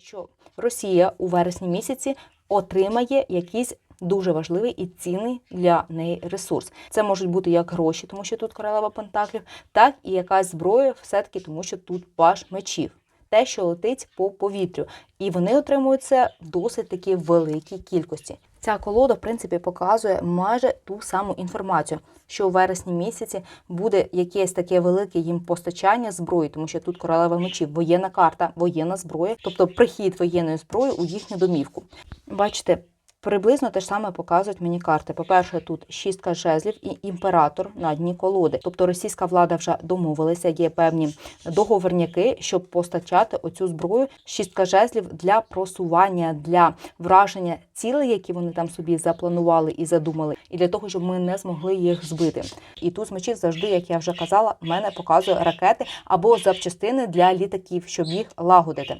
що Росія у вересні місяці отримає якийсь дуже важливий і цінний для неї ресурс. Це можуть бути як гроші, тому що тут королева пентаклів, так і якась зброя, все-таки тому, що тут паш мечів. Те, що летить по повітрю, і вони отримують це в досить такі великій кількості. Ця колода, в принципі, показує майже ту саму інформацію, що у вересні місяці буде якесь таке велике їм постачання зброї, тому що тут королева мечів, воєнна карта, воєнна зброя, тобто прихід воєнної зброї у їхню домівку. Бачите, приблизно те ж саме показують мені карти. По-перше, тут шістка жезлів і імператор на дні колоди. Тобто російська влада вже домовилася, є певні договорняки, щоб постачати оцю зброю. Шістка жезлів для просування, для враження цілей, які вони там собі запланували і задумали, і для того, щоб ми не змогли їх збити. І тут з мечів завжди, як я вже казала, мене показує ракети або запчастини для літаків, щоб їх лагодити.